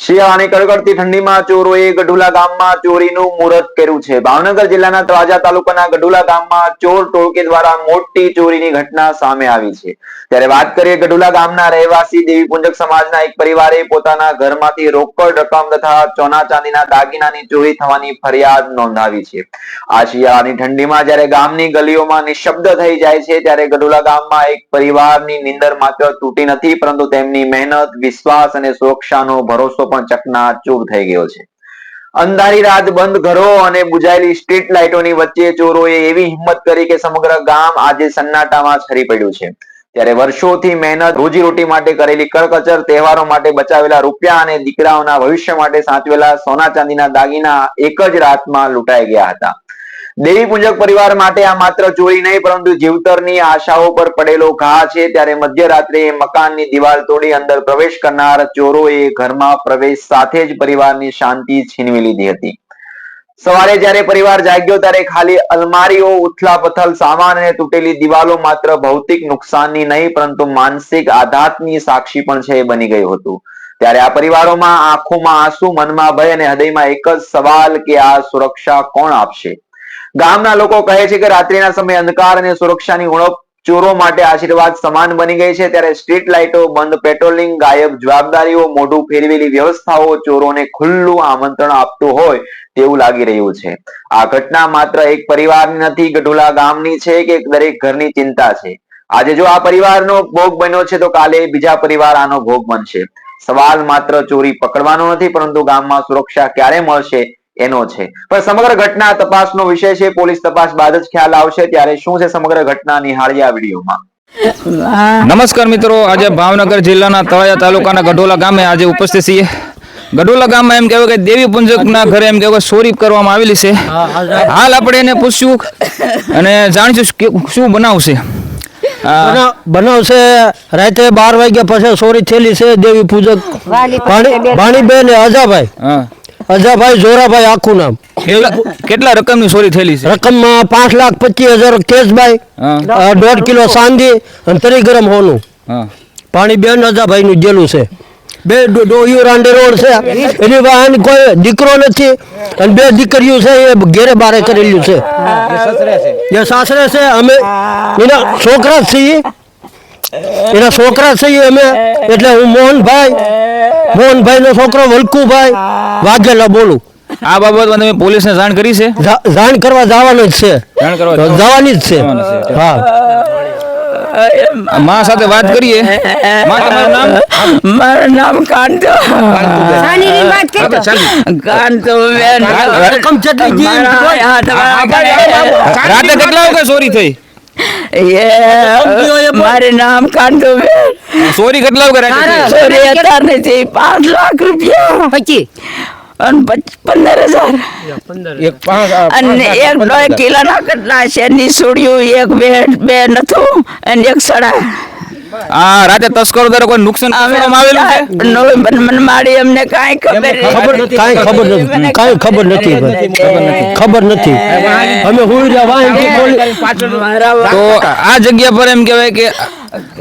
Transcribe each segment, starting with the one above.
શિયાળાની કડકડતી ઠંડીમાં ચોરોએ ગઢુલા ગામમાં ચોરીનું મુહૂર્ત કર્યું છે. ભાવનગર જિલ્લાના ત્રાજા તાલુકાના ગઢુલા ગામમાં ચોર ટોળકી દ્વારા મોટી ચોરીની ઘટના સામે આવી છે. ત્યારે વાત કરીએ ગઢુલા ગામના રહેવાસી દેવી પુંજક સમાજના એક પરિવારે પોતાના ઘરમાંથી રોકડ રકમ તથા સોના ચાંદીના દાગીનાની ચોરી થવાની ફરિયાદ નોંધાવી છે. આ શિયાળાની ઠંડીમાં જ્યારે ગામની ગલીઓમાં નિશબ્દ થઈ જાય છે, ત્યારે ગઢુલા ગામમાં એક પરિવારની નીંદર માત્ર તૂટી નથી, પરંતુ તેમની મહેનત, વિશ્વાસ અને સુરક્ષાનો ભરોસો પણ ચકનાચૂર થઈ ગયો છે. અંધારી રાત બંધ ઘરો અને બુજાયેલી સ્ટ્રીટ લાઇટોની વચ્ચે ચોરોએ એવી હિંમત કરી કે સમગ્ર ગામ આજે સન્નાટામાં છરી પડ્યું છે. ત્યારે વર્ષોથી મહેનત, રોજીરોટી માટે કરેલી કરકચર તહેવારો માટે બચાવેલા રૂપિયા અને દીકરાઓના ભવિષ્ય માટે સાચવેલા સોના ચાંદીના દાગીના એક જ રાતમાં લૂંટાઈ ગયા હતા. દેવી પૂજક પરિવાર માટે આ માત્ર ચોરી નહીં, પરંતુ જીવતરની આશાઓ પર પડેલો ઘા છે. ત્યારે મધ્યરાત્રે મકાનની દિવાલ તોડી અંદર પ્રવેશ કરનાર ચોરોએ ઘરમાં પ્રવેશ સાથે જ પરિવારની શાંતિ છીનવી લીધી હતી. સવારે જ્યારે પરિવાર જાગ્યો ત્યારે ખાલી અલમારીઓ ઉથલા પથલ સામાન અને તૂટેલી દિવાલો માત્ર ભૌતિક નુકસાનની નહીં, પરંતુ માનસિક આઘાતની સાક્ષી પણ છે એ બની ગયું હતું. ત્યારે આ પરિવારોમાં આંખોમાં આંસુ, મનમાં ભય અને હૃદયમાં એક જ સવાલ કે આ સુરક્ષા કોણ આપશે? ગામના લોકો કહે છે કે રાત્રિના સમયે અંધકાર અને સુરક્ષાની ઉણપ ચોરો માટે આશીર્વાદ સમાન બની ગઈ છે. ત્યારે સ્ટ્રીટ લાઇટો બંધ, પેટ્રોલિંગ ગાયબ, જવાબદારીઓ મોઢું ફેરવેલી વ્યવસ્થાઓ ચોરોને ખુલ્લું આમંત્રણ આપતું હોય તેવું લાગી રહ્યું છે. આ ઘટના માત્ર એક પરિવારની નથી, ગઢોલા ગામની છે કે દરેક ઘરની ચિંતા છે. આજે જો આ પરિવારનો ભોગ બન્યો છે તો કાલે બીજા પરિવાર આનો ભોગ બનશે. સવાલ માત્ર ચોરી પકડવાનો નથી, પરંતુ ગામમાં સુરક્ષા ક્યારે મળશે એનો છે. પણ સમગ્ર ઘટના તપાસનો વિષય છે પોલીસ તપાસ બાદ જ ખ્યાલ આવશે ત્યારે શું છે સમગ્ર ઘટના નિહાળીએ આ વિડીયોમાં? નમસ્કાર મિત્રો આજે ભાવનગર જિલ્લાના તળાજા તાલુકાના ગઢોલા ગામે આજે ઉપસ્થિત છીએ. ગઢોલા ગામમાં એમ કહેવાય કે દેવી પુંજકના ઘરે એમ કહેવાય ચોરી કરવામાં આવેલી છે. હાલ આપણે એને પૂછ્યું અને જાણીશું કે શું બનાવશે. બનાવશે રાતે બાર વાગ્યા પછી સોરી થયેલી છે દેવી પૂજક ભાણી- ભાણીબેન અજાભાઈ. હા. અજાભાઈ જોરાભાઈ આખું નામ. કેટલા રકમ રકમની ચોરી થયેલી છે? રકમમાં પાંચ લાખ પચીસ હજાર કેશભાઈ દોઢ કિલો સાંધી અને તરી ગરમ હોનું. પાણી બેન અજાભાઈ નું જેલું છે. બે ડો- રાંડે રોડ છે. એની વાહન કોઈ દીકરો નથી. અને બે દીકરીઓ છે એ ઘેરે બારે કરેલું છે. જે સાસરે છે. અમે એના છોકરા છીએ. એના છોકરા છીએ અમે. એટલે હું મોહનભાઈ મોહનભાઈ નો છોકરો વલકુભાઈ વાઘેલા બોલું. આ બાબતમાં તમે પોલીસને જાણ કરી છે? જાણ કરવા જવાનું જ છે. જાણ કરવા જવાની જ છે. હા. મા સાથે વાત કરીએ. મા તમારું નામ? મારું નામ કાંતો. સાનીની વાત કરતો કાંતો બેન. રકમ કેટલી જી? મારા હાથ વાળા રાતે કેટલા વાગે ચોરી થઈ? મારું નામ કાંતો બેન કેટલા સોરી અત્યાર નથી. પાંચ લાખ રૂપિયા. પછી અને પંદર હજાર. એક પાંચ આ અને એક દોઢ કિલોના કેટલા શેરની સોડિયું એક બે બે નથું અને એક સડા. આ રાતે તસ્કરો દ્વારા કોઈ નુકસાન કરવામાં આવેલું છે? નવેમ્બર મને મારી અમને કાંઈ ખબર ખબર નથી કાઈ ખબર નથી કાઈ ખબર નથી. ખબર નથી. અમે હું તો આ જગ્યા પર એમ કહેવાય કે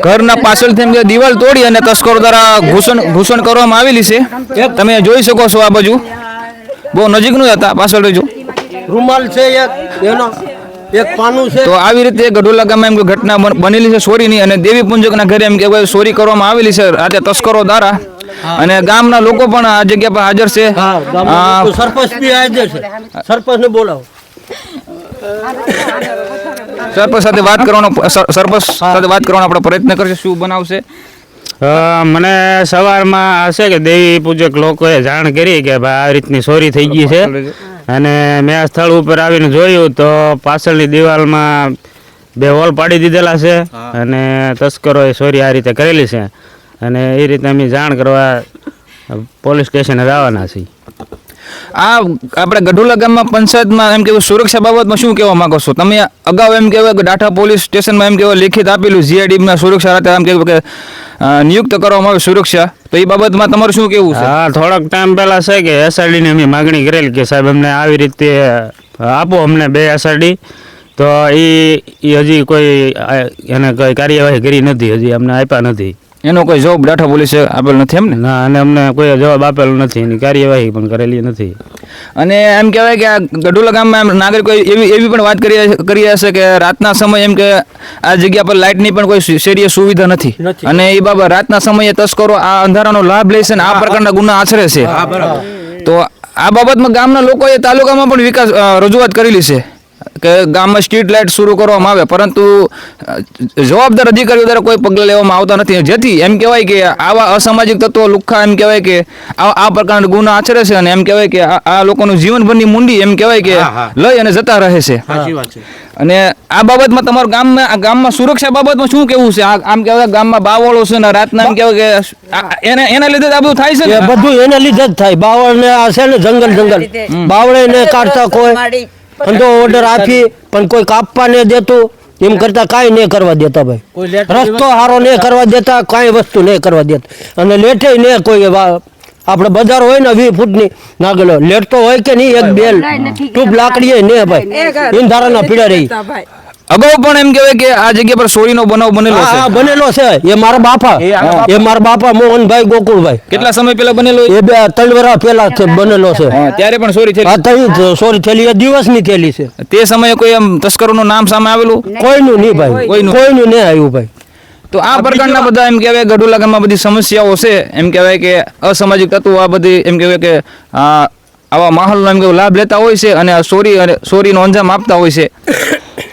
ઘરના પાછળથી એમ કે દિવાલ તોડી અને તસ્કરો દ્વારા ઘૂસણ ઘૂસણ કરવામાં આવેલી છે. તમે જોઈ શકો છો આ બાજુ. બહુ નજીકનું જ હતા પાછળ રહેજો. રૂમાલ છે એક એનો એક પાનું છે. તો આવી રીતે ગઢોલા ગામમાં એમ ઘટના બનેલી છે સોરીની. અને દેવી પૂંજકના ઘરે એમ કે સોરી કરવામાં આવેલી છે રાતે તસ્કરો દ્વારા. અને ગામના લોકો પણ આ જગ્યા પર હાજર છે. સરપંચ બી હાજર છે. સરપંચને બોલાવો. સરપંચ સાથે વાત કરવાનો સરપંચ સાથે વાત કરવાનો આપણે પ્રયત્ન કરશે. શું બનાવશે? મને સવારમાં હશે કે દેવી પૂજક લોકોએ જાણ કરી કે ભાઈ આ રીતની ચોરી થઈ ગઈ છે. અને મેં આ સ્થળ ઉપર આવીને જોયું તો પાછળની દિવાલમાં બે હોલ પાડી દીધેલા છે. અને તસ્કરોએ ચોરી આ રીતે કરેલી છે. અને એ રીતે અમે જાણ કરવા પોલીસ સ્ટેશને જવાના છીએ. આ આપણે ગઢોલા ગામમાં પંચાયતમાં એમ કેવું સુરક્ષા બાબતમાં શું કહેવા માંગો છો? તમે અગાઉ એમ કહેવાય કે ડાઠા પોલીસ સ્ટેશનમાં એમ કહેવાય લેખિત આપેલું જીઆઈડીમાં સુરક્ષા રાતે એમ કહેવાય કે નિયુક્ત કરવામાં આવે સુરક્ષા. તો એ બાબતમાં તમારું શું કેવું છે? હા, થોડોક ટાઈમ પહેલાં છે કે એસઆરડીની અમે માગણી કરેલી કે સાહેબ અમને આવી રીતે આપો અમને બે એસઆરડી તો એ હજી કોઈ એને કોઈ કાર્યવાહી કરી નથી, હજી અમને આપ્યા નથી. એનો કોઈ જવાબ ડાઠા પોલીસે આપેલ નથી એમ ને ના અને અમને કોઈ જવાબ આપેલો નથી. એની કાર્યવાહી પણ કરેલી નથી. અને એમ કહેવાય કે આ ગઢુલા ગામમાં એમ નાગરિકો એવી એવી પણ વાત કરી કરી હશે કે રાતના સમયે એમ કે આ જગ્યા પર લાઇટની પણ કોઈ શેરીય સુવિધા નથી. અને એ બાબત રાતના સમયે તસ્કરો આ અંધારાનો લાભ લે છે અને આ પ્રકારના ગુના આશરે છે. તો આ બાબતમાં ગામના લોકોએ તાલુકામાં પણ વિકાસ રજૂઆત કરેલી છે. કે ગામમાં સ્ટ્રીટ લાઇટ શરૂ કરવામાં આવે પરંતુ જવાબદાર અધિકારીઓ દ્વારા કોઈ પગલાં લેવામાં આવતા નથી. જેથી એમ કહેવાય કે આવા અસામાજિક તત્વો લુખ્ખા એમ કહેવાય કે આ આ પ્રકારના ગુના આચરે છે અને એમ કહેવાય કે આ લોકોનું જીવનભરની મૂંડી એમ કહેવાય કે લઈ અને જતા રહે છે. સાચી વાત છે. અને આ બાબતમાં તમારું ગામમાં આ ગામમાં સુરક્ષા બાબતમાં શું કેવું છે? આમ કહેવાય ગામમાં બાવળો છે ને રાતના એમ કહેવાય કે એને એના લીધે જ આ બધું થાય છે બધું એના લીધે જ થાય. બાવળ ને આ છે ને જંગલ જંગલ. બાવળે ને કાઢતા કોઈ અને તો ઓર્ડર આપી પણ કોઈ કાપવા નહીં દેતું એમ કરતા કાંઈ નહીં કરવા દેતા ભાઈ. રસ્તો સારો નહીં કરવા દેતા કાંઈ વસ્તુ નહીં કરવા દેતા. અને લેઠે નહીં કોઈ વા- આપણે બજાર હોય ને વીસ ફૂટની નાગેલો લેટ તો હોય કે નહીં એક બેલ ટૂંક લાકડી ને ભાઈ. ઇંધારાના પીડા રહી. અગાઉ પણ એમ કહેવાય કે આ જગ્યા પર ચોરીનો બનાવ બનેલો હા છે. બનેલો છે. એ મારા બાપા. એ મારા બાપા મોહનભાઈ ગોકુળભાઈ. કેટલા સમય પહેલા બનેલો એ? બે ત્રણ વર્ષ પહેલા બનેલો છે. ત્યારે પણ સોરી થયેલી હા થઈ સોરી થયેલી એ દિવસની થયેલી છે. તે સમયે કોઈ એમ તસ્કરોનું નામ સામે આવેલું? કોઈનું નહીં ભાઈ. કોઈનું. કોઈનું નહીં આવ્યું ભાઈ. તો આ પ્રકારના બધા એમ કહેવાય ગઢુલા ગામમાં બધી સમસ્યાઓ છે. એમ કહેવાય કે અસામાજિક તત્વો આ બધી એમ કહેવાય કે આવા માહોલનો એમ કહેવાય લાભ લેતા હોય છે અને સોરી અને ચોરીનો અંજામ આપતા હોય છે.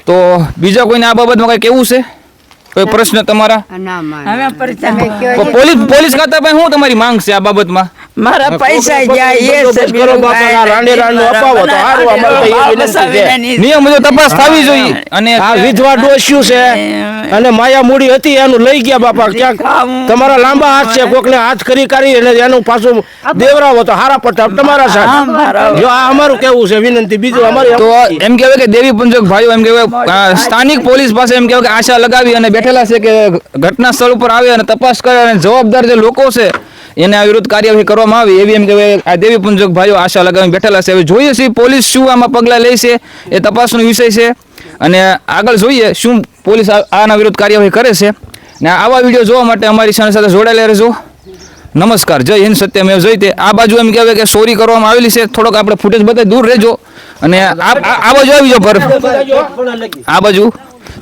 તો બીજા કોઈને આ બાબતમાં કઈ કેવું છે? કોઈ પ્રશ્ન તમારા? હવે પરિચય તો પોલીસ પોલીસ ખાતા પાસે શું તમારી માંગ છે આ બાબતમાં? મારા પૈસા જાય એ કરો બાપા, આ રાંડે અપાવો તો હારું, અમારે તો એ વિનંતી છે. નિયમ મુજબ તપાસ થવી જોઈએ. અને આ વિધવા ડોસ્યું છે. અને માયા મૂડી હતી એનું લઈ ગયા બાપા ક્યાંક તમારા લાંબા હાથ છે કોકને હાથ કરી કરી અને એનું પાછું દેવરાવો તો હારા પડતા તમારા સાથે. જો આ અમારું કેવું છે વિનંતી. બીજું અમારી તો એમ કહેવાય કે દેવી પંજક ભાઈઓ એમ કહેવાય સ્થાનિક પોલીસ પાસે એમ કહેવાય કે આશા લગાવી અને બેઠેલા છે કે ઘટના સ્થળ ઉપર આવે અને તપાસ કરે અને જવાબદાર જે લોકો છે એને વિરુદ્ધ કાર્યવાહી કરવામાં આવી. એવી એમ કહેવાય આ દેવી પંજક ભાઈઓ આશા લગાવી બેઠેલા છે. હવે જોઈએ છીએ પોલીસ શું આમાં પગલાં લે છે એ તપાસનો વિષય છે. અને આગળ જોઈએ શું પોલીસ આના વિરુદ્ધ કાર્યવાહી કરે છે. ને આવા વીડિયો જોવા માટે અમારી ચેનલ સાથે જોડાયેલા રહેજો. નમસ્કાર જય હિન્દ સત્યમેવ જયતે આ બાજુ એમ કહેવાય કે ચોરી કરવામાં આવેલી છે. થોડોક આપણે ફૂટેજ બતાવી દૂર રહેજો. અને આ બાજુ આવી જાઓ પર. આ બાજુ.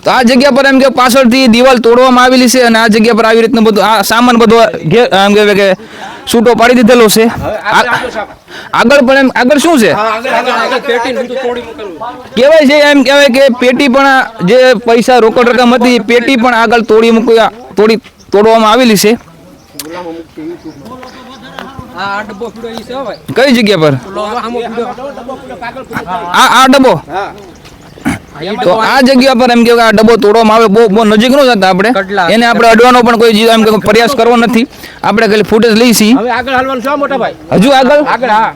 તો આ જગ્યા પર એમ કે પાછળથી દિવાલ તોડવામાં આવેલી છે અને આ જગ્યા પર આવી રીતનું બધું આ સામાન બધો એમ કહેવાય કે છૂટો પાડી દીધેલો છે. આ- આગળ પણ એમ આગળ શું છે? કહેવાય છે એમ કહેવાય કે પેટી પણ આ જે પૈસા રોકડ રકમ હતી એ પેટી પણ આગળ તોડી મૂક્યા તોડી તોડવામાં આવેલી છે. કઈ જગ્યા પર? આ આ ડબ્બો? તો આ જગ્યા પર એમ કે આ ડબ્બો તોડવામાં આવે બહુ બહુ નજીક નો જતા આપણે. એને આપણે અડવાનો પણ કોઈ એમ કે પ્રયાસ કરવો નથી. આપણે ખાલી ફૂટેજ લઈ છીએ હવે આગળ હાલવાનું છે મોટા ભાઈ. હજુ આગળ? આગળ હા.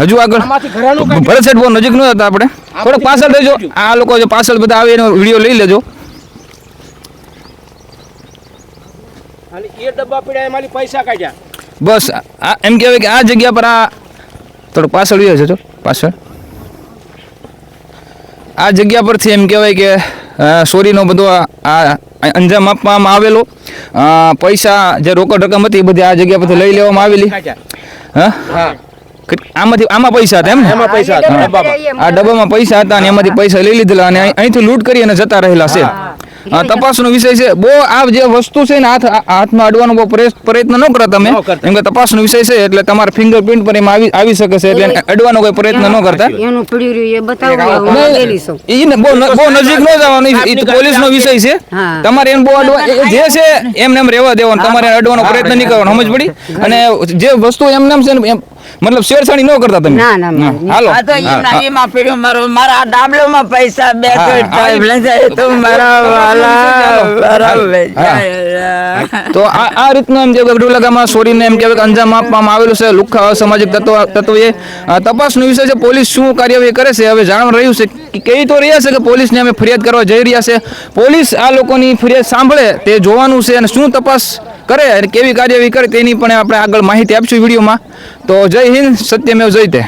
હજુ આગળ? ભરત બહુ નજીક નો જતા આપણે. થોડોક પાછળ રહેજો. આ લોકો જે પાછળ બધા આવે એનો વીડિયો લઈ લેજો. અને એ ડબ્બા પીડ્યા એમાંથી પૈસા કાઢ્યા. બસ એમ કહેવાય કે આ જગ્યા પર આ થોડુંક પાછળ જજો પાછળ. આ જગ્યા પરથી એમ કહેવાય કે સોરીનો બધો આ અંજામ આપવામાં આવેલો. પૈસા જે રોકડ રકમ હતી એ બધી આ જગ્યા પરથી લઈ લેવામાં આવેલી. હા? આમાંથી આમાં પૈસા હતા એમ ને? એમાં પૈસા હતા. આ ડબ્બામાં પૈસા હતા અને એમાંથી પૈસા લઈ લીધેલા અને અહીં- અહીંથી લૂંટ કરી અને જતા રહેલા છે. તપાસનો વિષય છે. બહુ આ જે વસ્તુ છે ને હાથ હાથમાં અડવાનો બહુ પ્રયત્ન ન કરો તમે. એમ કે તપાસનો વિષય છે એટલે તમારા ફિંગરપ્રિન્ટ પર એમાં આવી આવી શકે છે એટલે અડવાનો કોઈ પ્રયત્ન ન કરતા. એનું પડ્યું રહ્યું એ બતાવું હું ઈ ને બહુ બહુ નજીક ન જવાનું ઈ તો પોલીસનો વિષય છે. તમારે એને બહુ અડવા જે છે એમને એમ રહેવા દેવાનું. તમારે અડવાનો પ્રયત્ન નહીં કરવાનો સમજ પડી? અને જે વસ્તુ એમને એમ છે ને એમ મતલબ શેરછાણી ન કરતા તમે? ના, ના. હાલો. આ તો હા, એમના એમાં પીડ્યો મારો મારા ડાબલોમાં પૈસા બે ટાઈમ લઈ જાય તો મારા વાલા બરાબર તો આ આ રીતનું એમ જે ગઢડા ગામમાં ચોરીને એમ કહેવાય કે અંજામ આપવામાં આવેલું છે. લુખ્ખા અસામાજિક તત્વ તત્વોએ. એ તપાસનો વિષય છે પોલીસ શું કાર્યવાહી કરે છે? હવે જાણવા રહ્યું છે કે કહી તો રહ્યા છે કે પોલીસને અમે ફરિયાદ કરવા જઈ રહ્યા છે. પોલીસ આ લોકોની ફરિયાદ સાંભળે તે જોવાનું છે અને શું તપાસ કરે અને કેવી કાર્યવાહી કરે તેની પણ આપણે આગળ માહિતી આપશું વિડીયોમાં. તો જય હિન્દ, સત્યમેવ જયતે